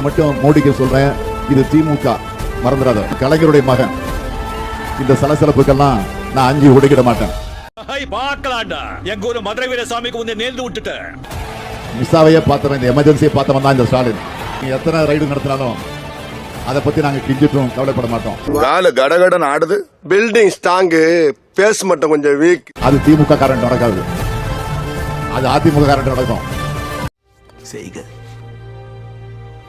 ஒண்ணு மட்டும் மோடிக்கு சொல்றேன். இது திமுக. மறந்துடாத. கலைஞருடைய மகன். இந்த சலசலப்புக்கெல்லாம் நான் அஞ்சு ஒடுக்கிட மாட்டேன். ஐ பார்க்கலாம்டா எங்க ஊரு மதுரை வீரசாமிக்கு வந்து நேர்ந்து விட்டுட்டேன் மிஸ்ஸாவையே பார்த்தவன் இந்த எமர்ஜென்சியை பார்த்தவன் தான் இந்த ஸ்டாலின். எத்தனை ரைடு நடத்தினாலும் அதை பத்தி நாங்க கிஞ்சிட்டும் கவலைப்பட மாட்டோம். காலு கடகடன் ஆடுது. பில்டிங் ஸ்ட்ராங்கு பேஸ் மட்டும் கொஞ்சம் வீக் அது திமுக காரன் நடக்காது. அது அதிமுக காரன் நடக்கும். செய்க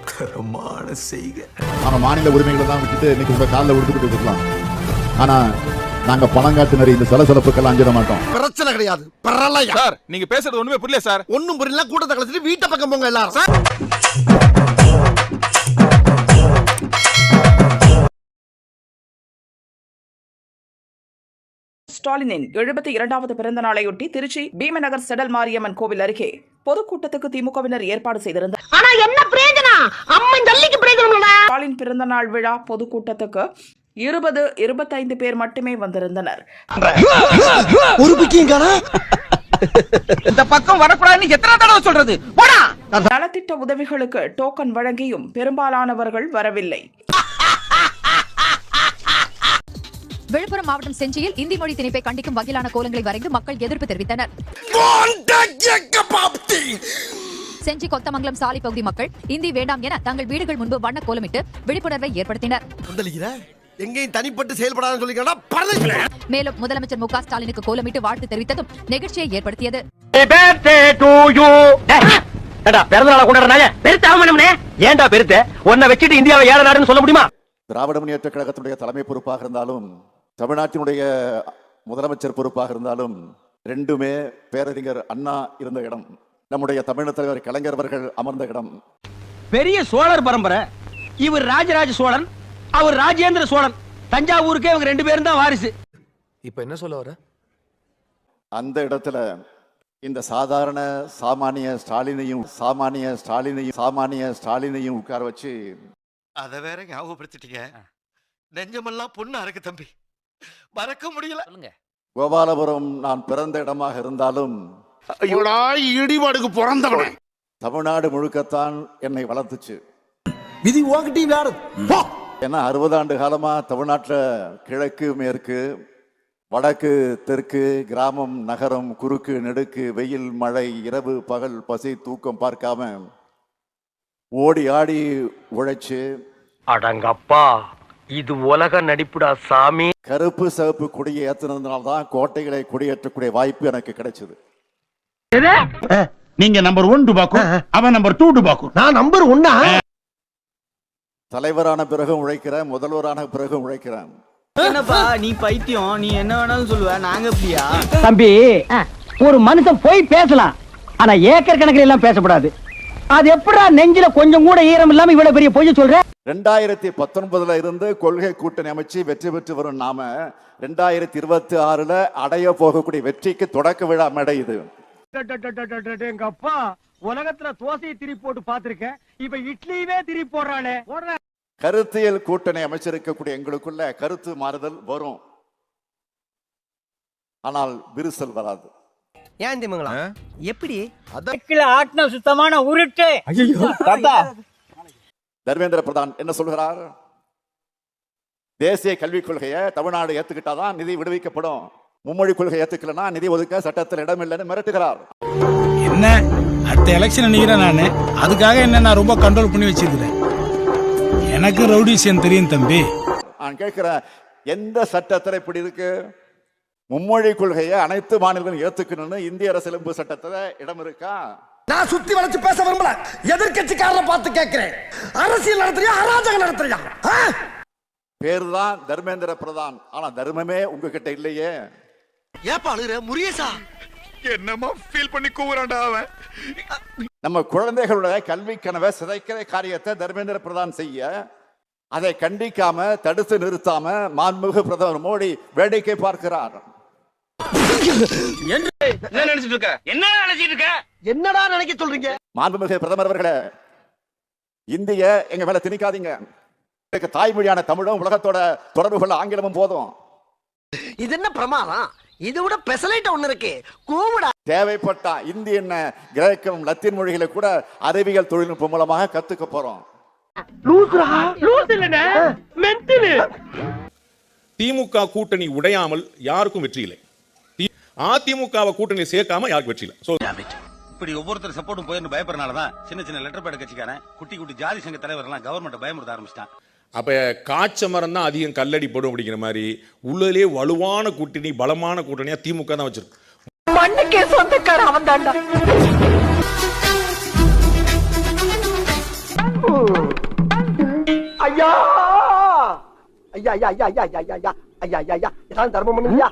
தரமான செய்க. ஆனா மாநில உரிமைகளை தான் விட்டுட்டு இன்னைக்கு உங்க காலில் விடுத்துக்கிட்டு இருக்கலாம். ஆனா நாங்க பணம் காட்டுனரி இந்த சலசலப்புக்கெல்லாம் அஞ்சிட மாட்டோம். பிரச்சனை கிடையாது. பரவாயில்ல சார் நீங்க பேசுறது ஒண்ணுமே புரியல சார். ஒண்ணும் புரியல. கூட்டத்தை கழிச்சிட்டு வீட்டை பக்கம் போங்க எல்லாரும். ஸ்டாலினின் எழுபத்தி இரண்டாவது பிறந்த நாளையொட்டி திருச்சி பீமநகர் செடல் மாரியம்மன் கோவில் அருகே பொதுக்கூட்டத்துக்கு திமுகவினர் ஏற்பாடு செய்திருந்தனர் ஆனா என்ன பிரயோஜனம்? அம்மன் ஜல்லிக்கு பிரயோஜனம் ஸ்டாலின் பிறந்த நாள் விழா பொதுக்கூட்டத்துக்கு இருபது இருபத்தைந்து பேர் மட்டுமே வந்திருந்தனர். ஒரு இந்த பக்கம் வரக்கூடாதுன்னு எத்தனை தடவை சொல்றது? போடா. நலத்திட்ட உதவிகளுக்கு டோக்கன் வழங்கியும் பெரும்பாலானவர்கள் வரவில்லை. விழுப்புரம் மாவட்டம் செஞ்சியில் இந்தி மொழி திணிப்பை கண்டிக்கும் வகையிலான கோலங்களை வரைந்து மக்கள் எதிர்ப்பு தெரிவித்தனர். செஞ்சி கொத்தமங்கலம் சாலை பகுதி மக்கள் இந்தி வேண்டாம் என தங்கள் வீடுகள் முன்பு வண்ண கோலமிட்டு விழிப்புணர்வை ஏற்படுத்தினர். எங்கேயும் தனிப்பட்டு செயல்படாதுன்னு பரதேசி மேலும் முதலமைச்சர் மு க ஸ்டாலினுக்கு கோலமிட்டு வாழ்த்து தெரிவித்ததும் நிகழ்ச்சியை ஏற்படுத்தியது. ஏன்டா பெருத்த? உன்னை வச்சுட்டு இந்தியாவை ஏழை நாடுன்னு சொல்ல முடியுமா? திராவிட முன்னேற்ற கழகத்தினுடைய தலைமை பொறுப்பாக இருந்தாலும் தமிழ்நாட்டினுடைய முதலமைச்சர் பொறுப்பாக இருந்தாலும் ரெண்டுமே பேரறிஞர் அண்ணா இருந்த இடம். நம்முடைய தமிழக தலைவர் கலைஞர் அவர்கள் அமர்ந்த இடம். பெரிய சோழர் பரம்பரை. இவர் ராஜராஜ சோழன் அவர் ராஜேந்திர சோழன். தஞ்சாவூருக்கே இவங்க ரெண்டு பேரும் தான் வாரிசு. இப்ப என்ன சொல்ல வர? அந்த இடத்துல இந்த சாதாரண சாமானிய ஸ்டாலினையும் சாமானிய ஸ்டாலினையும் சாமானிய ஸ்டாலினையும் உட்கார வச்சு அத வேற ஞாபகப்படுத்திட்டீங்க. நெஞ்சமெல்லாம் பொண்ணா இருக்கு தம்பி. மறக்க முடியல. கோபாலபுரம் நான் பிறந்த இடமாக இருந்தாலும் இடிபாடுக்கு பிறந்தவனே. தமிழ்நாடு முழுக்கத்தான் என்னை வளர்த்துச்சு. விதி உங்ககிட்டயும் வேற போ. ஏன்னா அறுபது ஆண்டு காலமா தமிழ்நாட்டில் கிழக்கு மேற்கு வடக்கு தெற்கு கிராமம் நகரம் குறுக்கு நெடுக்கு வெயில் மழை இரவு பகல் பசி தூக்கம் பார்க்காம ஓடி ஆடி உழைச்சு அடங்கப்பா. இது உலக நடிப்புடா சாமி. கருப்பு சிவப்பு கொடியை ஏத்துனதுனால தான் கோட்டைகளை கொடியேற்றக்கூடிய வாய்ப்பு எனக்கு கிடைச்சது. நீங்க நம்பர் ஒன் டுபாக்கு அவன் நம்பர் டூ டுபாக்கு. நான் நம்பர் ஒன்னா தலைவரான பிறகும் உழைக்கிறேன் முதல்வரான பிறகும் உழைக்கிறேன். என்னப்பா நீ பைத்தியம் நீ என்ன வேணாலும் சொல்லுவ நாங்க அப்படியா தம்பி ஒரு மனுஷன் போய் பேசலாம் ஆனா ஏக்கர் கணக்கில் எல்லாம் பேசக்கூடாது அது எப்படா நெஞ்சில கொஞ்சம் கூட ஈரம் இல்லாம இவ்வளவு பெரிய பொய்ய சொல்ற? ரெண்டாயிரத்தி பத்தொன்பதுல இருந்து கொள்கை கூட்டணி அமைச்சு வெற்றி பெற்று வரும் நாம ரெண்டாயிரத்தி இருபத்தி ஆறுல அடைய போகக்கூடிய வெற்றிக்கு தொடக்க விழா மேடை இது. எங்க அப்பா உலகத்துல தோசையை திரி போட்டு பாத்திருக்கேன் இப்ப இட்லியவே திரி போடுறானே. கருத்தியல் கூட்டணி அமைச்சிருக்கக்கூடிய எங்களுக்குள்ள கருத்து மாறுதல் வரும். ஆனால் விரிசல் வராது. ஏன் திமுங்களா எப்படி? ஆட்டின சுத்தமான உருட்டு. தர்மேந்திர பிரதான் என்ன சொல்கிறார்? தேசிய கல்விக் கொள்கையை தமிழ்நாடு ஏத்துக்கிட்டாதான் நிதி விடுவிக்கப்படும். மும்மொழி கொள்கை ஏத்துக்கலனா நிதி ஒதுக்க சட்டத்தில் இடம் இல்லைன்னு மிரட்டுகிறார். என்ன? அடுத்த எலெக்ஷன் நிக்கிறேன் நானு. அதுக்காக என்ன நான் ரொம்ப கண்ட்ரோல் பண்ணி வச்சிருக்கிறேன்? எனக்கு ரவுடிசியம் தெரியும் தம்பி. நான் கேட்கிறேன் எந்த சட்டத்தில் இப்படி இருக்கு? மும்மொழி கொள்கையை அனைத்து மாநிலங்களும் ஏத்துக்கணும்னு இந்திய அரசியலமைப்பு சட்டத்துல இடம் இருக்கா? நான் சுத்தி வளைச்சு பேச விரும்பல. எதிர்கட்சிக்காரரை பார்த்து கேட்கிறேன். அரசியல் நடத்துறியா அராஜகம் நடத்துறியா? ஆ? பேரு தான் தர்மேந்திர பிரதான். ஆனா தர்மமே உங்ககிட்ட இல்லையே. ஏப்பா அழுகுற? முரியசா என்னமா ஃபீல் பண்ணி கூவுறான்டா அவன். நம்ம குழந்தைகளுடைய கல்வி கனவை சிதைக்கிற காரியத்தை தர்மேந்திர பிரதான் செய்ய அதை கண்டிக்காம தடுத்து நிறுத்தாம மாண்புமிகு பிரதமர் மோடி வேடிக்கை பார்க்கிறார். என்ன நினைச்சிட்டு இருக்க? என்ன நினைச்சிட்டு இருக்க? என்னடா நினைக்க சொல்றீங்க? மாண்புமிகு பிரதமர் அவர்களே இந்திய எங்க மேல திணிக்காதீங்க. எனக்கு தாய்மொழியான தமிழும் உலகத்தோட தொடர்பு கொள்ள ஆங்கிலமும் போதும். இது என்ன பிரமாதம்? இது விட பெசலைட் ஒண்ணு இருக்கு. கூவுடா. தேவைப்பட்டா இந்தி என்ன கிரேக்கம் லத்தீன் மொழிகளை கூட அறிவியல் தொழில்நுட்பம் மூலமாக கத்துக்க போறோம். திமுக கூட்டணி உடையாமல் யாருக்கும் வெற்றி இல்லை. அதிமுகவை கூட்டணி சேர்க்காம யாருக்கும் வெற்றி இல்லை சோ இப்படி ஒவ்வொருத்தர் சப்போர்ட்டும் போயிருந்து பயப்படுறனால தான் சின்ன சின்ன லெட்டர் பேட் கட்சிக்காரன் குட்டி குட்டி ஜாதி சங்க தலைவர் எல்லாம் கவர்மெண்ட் பயமுறுத்த ஆரம்பிச்சிட்டான் அப்ப காய்ச்ச மரம் தான் அதிகம் கல்லடி படும் அப்படிங்கிற மாதிரி உள்ளதிலே வலுவான கூட்டணி பலமான கூட்டணியா திமுக தான் வச்சிருக்கு மண்ணுக்கே சொந்தக்கார அவன் தாண்டா ஐயா ஐயா ஐயா ஐயா ஐயா ஐயா ஐயா ஐயா ஐயா ஐயா ஐயா தர்மம் பண்ணுங்கய்யா